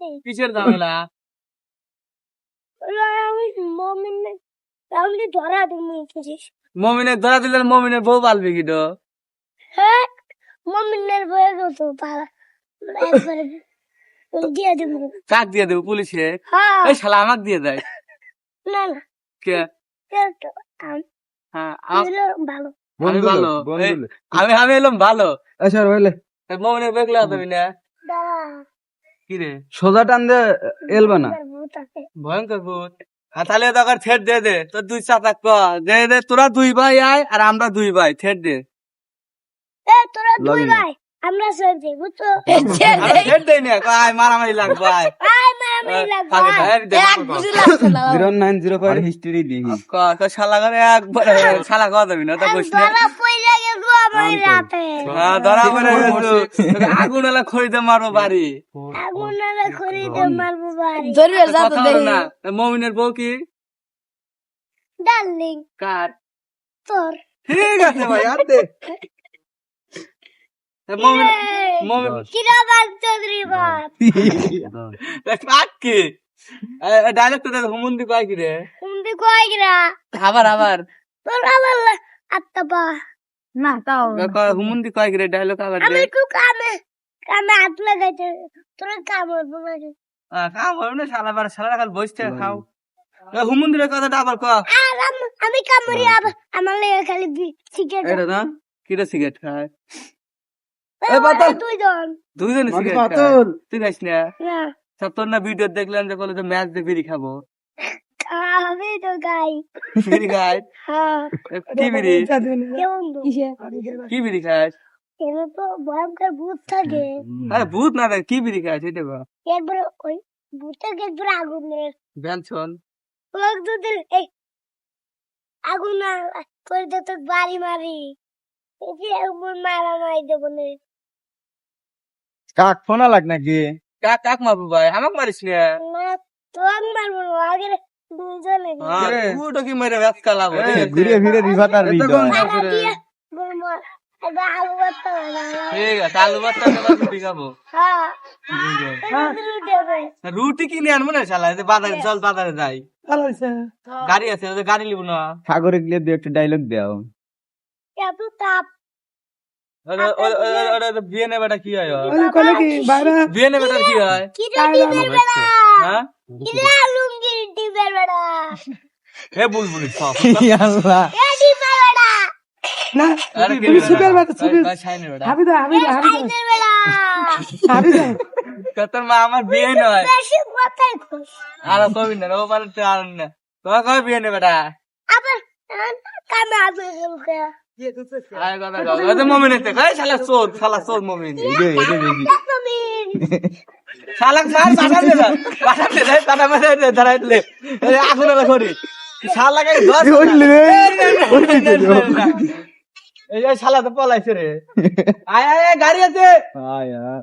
কিসের ঝামেলা? মমিনের ধরা দিলে মমিনের বউ পালবি কি তো? হ্যাঁ মমিনের গেছো পালা। দিয়ে দেবো। কাক দিয়ে দেবো পুলিশে? হ্যাঁ। এই শালা আমাকে দিয়ে দেয়। না না। কে? তো আম- হ্যাঁ আম- আমি ভালো। আমি আমি এলাম ভালো। আচ্ছা হইলে এই মমিনের বেগলে হতবি না। সোজা টান দে এলবা না। ভয়ঙ্কর ভূত। তাহলে তখন থেট দে দে। তোর দুই চাতা ক দে দে তোরা দুই ভাই আয় আর আমরা দুই ভাই। থেট দে। এ তোরা দুই ভাই আমরা সরছি বুঝছ? আমি থেট দেই না কয় মারামারি লাগবে আয়। মারামারি লাগবে হিস্ট্রি ক ক শালা করে একবার শালা কথা দিবি না তো আমি কইস না। ধরা পইলা গেছো আমার রাতে। হ্যাঁ ধরা পড়ে গেছো আগুন এলা খরিদে মারবো বাড়ি। না মমিনের বউ কি? ডার্লিং। কার? তোর। ঠিক আছে ভাই আর দে। কি? হুমুন্দি কয় কি রে? আবার আবার। তোর আবার বা। না তাও হুমুন্দি কয় কি রে? ডায়লগ আবার আমি একটু কামে কামে হাত লাগাইতে তোর কাম হইব না শালা বার শালা কাল বসতে খাও। কথাটা আবার ক আর আমি কামড়ি আবার আমার লেগে খালি সিগারেট এটা না? কিটা সিগারেট খায়? তুই দুইজন। সিগারেট খাইস না? না। সব তোর না ভিডিও দেখলাম যে যে ম্যাচ দিয়ে বিড়ি খাব। আমি তো গাই। বিড়ি খাই হ্যাঁ। কি বিড়ি? কি বিড়ি খাস এখানে তো ভয়ঙ্কর ভূত থাকে। আরে ভূত না কি বিড়ি খাস এটা বা একবারে ওই ভূতের একবারে আগুনের ব্যঞ্জন লোক দুধের এই আগুন করে দে তোর বাড়ি মারি এই যে একবার মারা মারি দেবো না কাক ফোনা লাগ নাকি? কাক কাক মারবো ভাই? আমাকে মারিস না? না তো আমি মারবো না আগে দুজনে হ্যাঁ, পুরোটা কি মেরে ব্যস্ত কালাবো? ঘুরে ফিরে রিভাটার হৃদয়। রুটি হ্যাঁ। রুটি রুটি হবে। রুটি কিনে আনব না শালা বাজারে চল বাজারে যাই। গাড়ি আছে গাড়ি লিব না। সাগরে গিয়ে দু একটা ডায়লগ দাও। এত তাপ ওরে- ওরে- ওরে- ওরে তো বিয়ে নেবেটা কি হয়? কি বিয়ে নেবেটা কি হয়? হ্যাঁ? হে বুলবুলি সব। আল্লাহ বাটা তোর মা আমার বিয়ে নয় আর কবি না ও পারে তো আর না তোমার কবে বিয়ে নেবে বেটা আবার কামে আবে আয় কথা কও তো মমিন এতে কই শালা চোর শালা চোর মমিন এটা এটা দেখি তুমি শালা বাসা দে না বাসা দে তারা মারে এই আগুন লাগা করি শালা কে দশ ওইলে রে, এই শালা তো পলাইছে রে। আয় আয় আয়, গাড়ি আছে। আয় আয়।